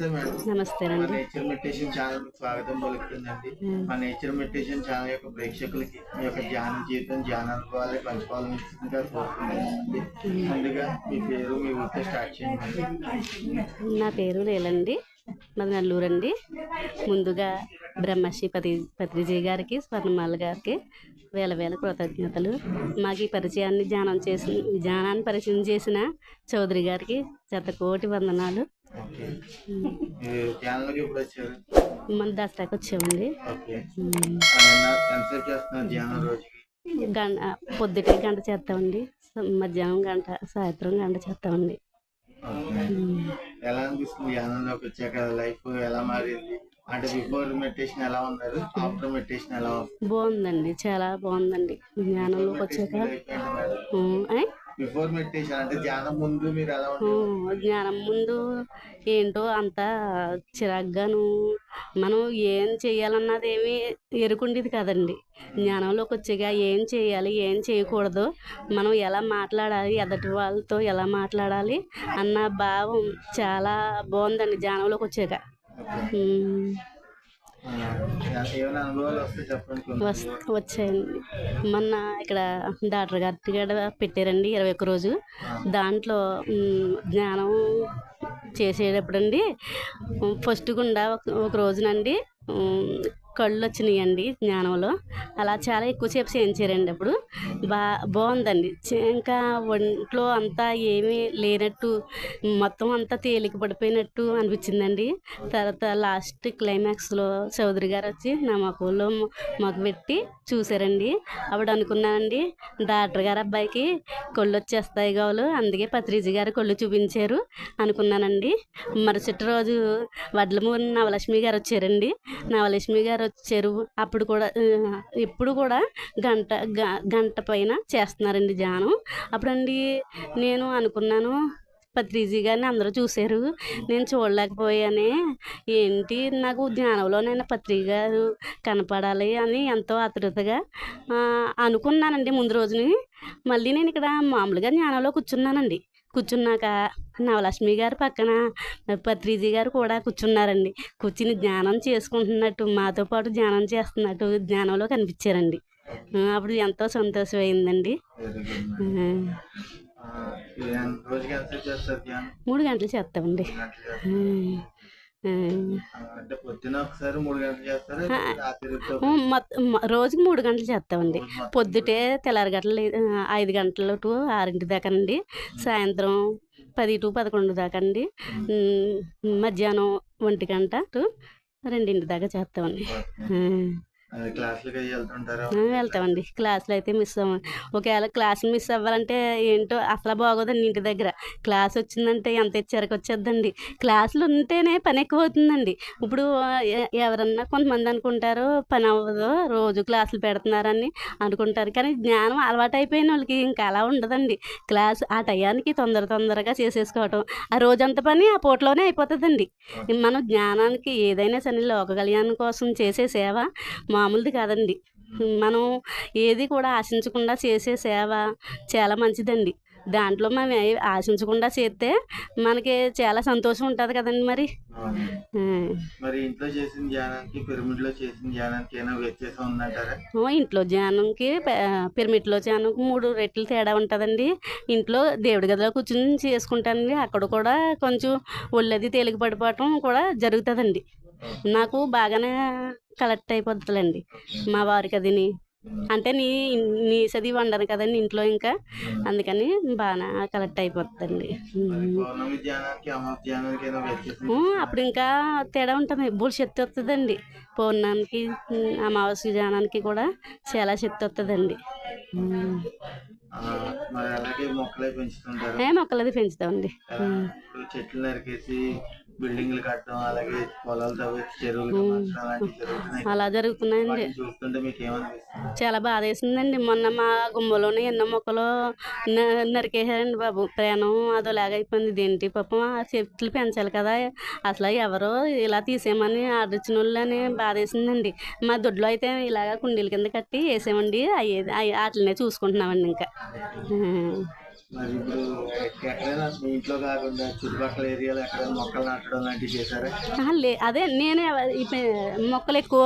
నమస్తే మేడం. మా నమస్తేనండి nature meditation channel స్వాగతం పలుకుతుందండి. మా నేచర్ మెడిటేషన్ ఛానల్ యొక్క ప్రేక్షకులకి మీ యొక్క ధ్యాన జీవితం ధ్యాన అనుభవాలు పంచుకోవాలని కోరుకుంటున్నానండి. ముందుగా మీ పేరు మీ ఊరితో స్టార్ట్ చేయండి నా పేరు లేలండి మాది నెల్లూరు అండి ముందుగా బ్రహ్మశ్రీ పతి పత్రిజీ గారికి స్వర్ణమాల గారికి వేల వేల కృతజ్ఞతలు. మాకు ఈ పరిచయాన్ని ధ్యానం చేసి ధ్యానాన్ని పరిచయం చేసిన చౌదరి గారికి చెత్త కోటి వందనాలు మన దసరాకి వచ్చామండి. గంట పొద్దుటే గంట చేస్తామండి. మధ్యాహ్నం గంట సాయంత్రం గంట చేస్తామండి. ఎలా అనిపిస్తుంది ధ్యానంలోకి వచ్చాక? లైఫ్ ఎలా మారింది? అంటే బిఫోర్ మెడిటేషన్ ఎలా ఉన్నారు? ఆఫ్టర్ మెడిటేషన్ ఎలా బాగుందండి చాలా బాగుందండి. జ్ఞానంలోకి వచ్చాక? బిఫోర్ మెడిటేషన్ అంటే ధ్యానం ముందు మీరు ఎలా జ్ఞానం ముందు ఏంటో అంత చిరాగ్గాను మనం ఏం చేయాలన్నది ఏమీ ఎరుకుండేది కదండి. జ్ఞానంలోకి వచ్చాక ఏం చేయాలి ఏం చేయకూడదు మనం ఎలా మాట్లాడాలి ఎదటి వాళ్ళతో ఎలా మాట్లాడాలి అన్న భావం చాలా బాగుందండి జ్ఞానంలోకి వచ్చాక. Hmm. వచ్చాయండి. మొన్న ఇక్కడ డాక్టర్ గారి కూడా పెట్టారండి ఇరవై ఒక్క రోజు దాంట్లో జ్ఞానం చేసేటప్పుడండి ఫస్ట్ గుండా ఒక రోజునండి కళ్ళు వచ్చినాయండి జ్ఞానంలో. అలా చాలా ఎక్కువసేపు చేయించారండి అప్పుడు. బా బాగుందండి. ఇంకా ఒంట్లో అంతా ఏమీ లేనట్టు మొత్తం అంతా తేలిక పడిపోయినట్టు అనిపించిందండి. తర్వాత లాస్ట్ క్లైమాక్స్లో చౌదరి గారు వచ్చి నా మొక్కలో మొక్క పెట్టి చూసారండి. అప్పుడు అనుకున్నానండి డాక్టర్ గారు అబ్బాయికి కళ్ళు వచ్చేస్తాయి కావాలి అందుకే పత్రిజీ గారు కళ్ళు చూపించారు అనుకున్నానండి. మరుసటి రోజు వడ్లమూరి నవలక్ష్మి గారు వచ్చారండి. నవలక్ష్మి గారు వచ్చారు అప్పుడు కూడా ఇప్పుడు కూడా గంట గ- గంట పైన చేస్తున్నారండి ధ్యానం అప్పుడండి నేను అనుకున్నాను పత్రిజీ గారిని అందరూ చూశారు. నేను చూడలేకపోయానే ఏంటి నాకు జ్ఞానంలోనైనా నేను పత్రిక గారు కనపడాలి అని ఎంతో ఆతృతగా అనుకున్నానండి ముందు రోజుని. మళ్ళీ నేను ఇక్కడ మామూలుగా ధ్యానంలో కూర్చున్నానండి. కూర్చున్నాక నవలక్ష్మి గారు పక్కన పత్రిజీ గారు కూడా కూర్చున్నారండి. కూర్చుని ధ్యానం చేసుకుంటున్నట్టు మాతో పాటు ధ్యానం చేస్తున్నట్టు ధ్యానంలో కనిపించారండి. అప్పుడు ఎంతో సంతోషమైందండి. మూడు గంటలు చేస్తామండి. గంటలు గంటలు రోజుకి మూడు గంటలు చేస్తామండి. పొద్దుటే తెల్లారగట్ల ఐదు గంటల టు ఆరింటి దాకా అండి సాయంత్రం పది టు పదకొండు దాకా అండి మధ్యాహ్నం ఒంటి గంట టు రెండింటి దాకా చేస్తామండి. వెళ్తామండి. క్లాసులు అయితే మిస్ అవ్వం ఒకవేళ క్లాసులు మిస్ అవ్వాలంటే ఏంటో అసలు బాగోదండి ఇంటి దగ్గర. క్లాస్ వచ్చిందంటే ఎంత ఇచ్చారకు వచ్చేద్దండి. క్లాసులు ఉంటేనే పని ఎక్కువ అవుతుందండి ఇప్పుడు ఎవరన్నా కొంతమంది అనుకుంటారు పని అవ్వదు రోజు క్లాసులు పెడుతున్నారని అనుకుంటారు. కానీ జ్ఞానం అలవాటు అయిపోయిన వాళ్ళకి ఇంకా అలా ఉండదండి. క్లాస్ ఆ టయానికి తొందర తొందరగా చేసేసుకోవటం. ఆ రోజంత పని ఆ పూటలోనే అయిపోతుందండి. మనం జ్ఞానానికి ఏదైనా సరే లోక కళ్యాణం కోసం చేసే సేవ మామూలుది కాదండి. మనం ఏది కూడా ఆశించకుండా చేసే సేవ చాలా మంచిదండి. దాంట్లో మనం ఆశించకుండా చేస్తే మనకి చాలా సంతోషం ఉంటుంది కదండి మరి. మరి ఇంట్లో చేసిన ధ్యానానికి పిరమిడ్లో చేసిన ధ్యానానికి వ్యత్యాసం ఉందంటారా? ఇంట్లో ధ్యానంకి ప- పిరమిడ్లో ధ్యానంకి మూడు రెట్లు తేడా ఉంటుందండి. ఇంట్లో దేవుడి గదిలో కూర్చుని చేసుకుంటానండి. అక్కడ కూడా కొంచెం ఒళ్ళది తేలిక పడిపోవటం కూడా జరుగుతుందండి. నాకు బాగానే కలెక్ట్ అయిపోతుందండి. మా వారికి అదిని అంటే నీ నీ చదివి వండను కదండి ఇంట్లో ఇంకా. అందుకని బాగా కలెక్ట్ అయిపోతుందండి. అప్పుడు ఇంకా తేడా ఉంటుంది. బుల్ శక్తి వస్తుందండి. పౌర్ణానికి అమావాస్య జానానికి కూడా చాలా శక్తి వస్తుందండి. మొక్కలది పెంచుతామండి. చెట్లు నరికేసి బిల్డింగ్లు కట్టడం అలాగే పొలాలు తవ్వి చెరువులు అలాంటివి జరుగుతున్నాయి. అలా జరుగుతున్నాయండి. చూస్తుంటే మీకు ఏమనిపిస్తుంది చాలా బాధ వేసిందండి మొన్న మా గుమ్మలోనే ఎన్నో మొక్కలు న- నరికేశారండి బాబు. ప్రాణం అదోలాగా అయిపోయింది. దేంటి పాపం? ఆ చెట్లు పెంచాలి కదా. అసలు ఎవరో ఇలా తీసేయమని ఆర్డర్ ఇచ్చిన వాళ్ళని బాధ వేసిందండి మా దొడ్లో అయితే ఇలాగ కుండీల కింద కట్టి వేసామండి అయ్యేది అవి వాటినే చూసుకుంటున్నామండి ఇంకా. మరి ఇప్పుడు ఎక్కడైనా మీ ఇంట్లో కాకుండా చుట్టుపక్కల ఏరియాలో ఎక్కడైనా మొక్కలు నాటడం లాంటివి చేశారా? లే అదే నేనే మొక్కలు ఎక్కువ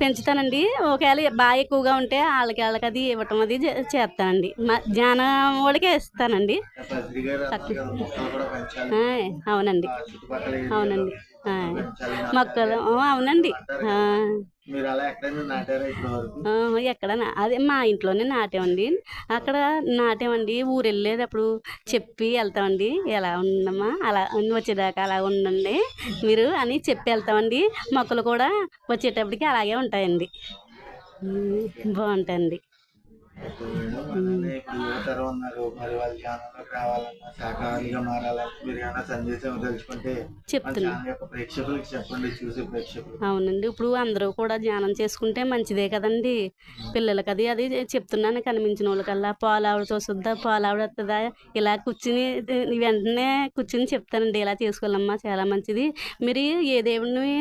పెంచుతానండి. ఒకవేళ బాగా ఎక్కువగా ఉంటే వాళ్ళకి వాళ్ళకి అది ఇవ్వటం అది చేస్తానండి. మా జ్ఞానం వాళ్ళకే ఇస్తానండి. అవునండి. అవునండి. మొక్కలు. అవునండి. ఎక్కడైనా అదే మా ఇంట్లోనే నాటామండి. అక్కడ నాటామండి. ఊరు వెళ్ళేటప్పుడు చెప్పి వెళ్తామండి. ఎలా ఉందమ్మా? అలా వచ్చేదాకా అలా ఉండండి మీరు అని చెప్పి వెళ్తామండి. మొక్కలు కూడా వచ్చేటప్పటికి అలాగే ఉంటాయండి. బాగుంటాయండి. అలానే ఇప్పుడు యువతరం ఉన్నారు. మరి వాళ్ళ జ్ఞానంలోకి రావాలన్నా శాఖాహారిగా మారాలన్నా మీరు ఏమైనా సందేశం తెలుసుకుంటే మన చెప్తున్నా. ఛానల్ యొక్క ప్రేక్షకులకు చెప్పండి చూసే ప్రేక్షకులు. అవునండి. ఇప్పుడు అందరూ కూడా ధ్యానం చేసుకుంటే మంచిదే కదండి. పిల్లలకి అది అది చెప్తున్నాను. కనిపించిన వాళ్ళకల్లా పాలావిడతో చూద్దా పాలావిడ వస్తుందా? ఇలా కూర్చుని వెంటనే కూర్చుని చెప్తానండి. ఇలా చేసుకోవాలమ్మా చాలా మంచిది. మీరు ఏ దేవుడిని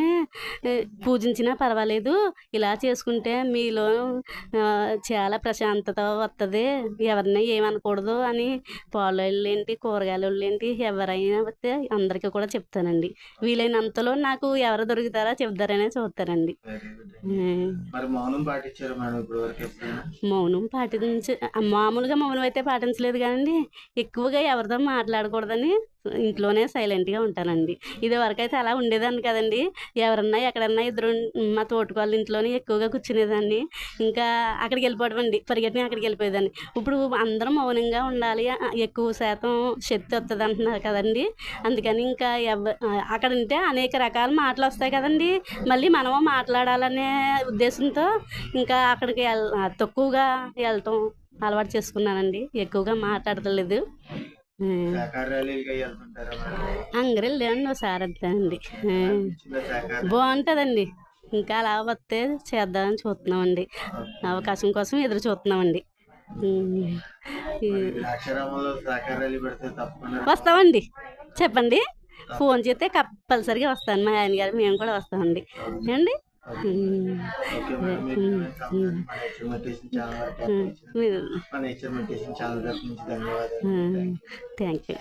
పూజించినా పర్వాలేదు. ఇలా చేసుకుంటే మీలో చాలా ప్రశాంతత వస్తుంది ఎవరిని ఏమనకూడదు అని పాలు ఏంటి కూరగాయలు ఏంటి ఎవరైనా వస్తే అందరికీ కూడా చెప్తానండి. వీలైనంతలో నాకు ఎవరు దొరుకుతారో చెప్తారనే చూస్తారండి మౌనం పాటించ మామూలుగా మౌనం అయితే పాటించలేదు కానీ ఎక్కువగా ఎవరితో మాట్లాడకూడదని ఇంట్లోనే సైలెంట్గా ఉంటానండి. ఇది వరకైతే అలా ఉండేదాన్ని కదండి. ఎవరన్నా ఎక్కడన్నా ఇద్దరు మా మా తోటకోళ్ళ ఇంట్లోనే ఎక్కువగా కూర్చునేదాన్ని. ఇంకా అక్కడికి వెళ్ళిపోవడం అండి పరిగెట్టిన అక్కడికి వెళ్ళిపోయేదాన్ని. ఇప్పుడు అందరం మౌనంగా ఉండాలి. ఎక్కువ శాతం శక్తి వస్తుంది అంటున్నారు కదండి. అందుకని ఇంకా ఎవ అక్కడ ఉంటే అనేక రకాల మాటలు వస్తాయి కదండి. మళ్ళీ మనము మాట్లాడాలనే ఉద్దేశంతో ఇంకా అక్కడికి తక్కువగా వెళ్ళటం అలవాటు చేసుకున్నానండి. ఎక్కువగా మాట్లాడతలేదు. అంగరెళ్ళి ఒకసారి అండి బాగుంటుందండి. ఇంకా అలా వస్తే చేద్దామని చూస్తున్నామండి. అవకాశం కోసం ఎదురు చూస్తున్నామండి. వస్తామండి. చెప్పండి. ఫోన్ చేస్తే కంపల్సరిగా వస్తాను మా ఆయన గారు. మేము కూడా వస్తామండి. ఏమండి? ఉమ్. ఓకే మేడం మీకు సమయాన్ని మన నేచర్ మెడిటేషన్ ఛానల్ వరకు కేటాయించినందుకు మీరు మన నేచర్ మెడిటేషన్ ఛానల్ తరఫు నుంచి ధన్యవాదాలు థ్యాంక్ యూ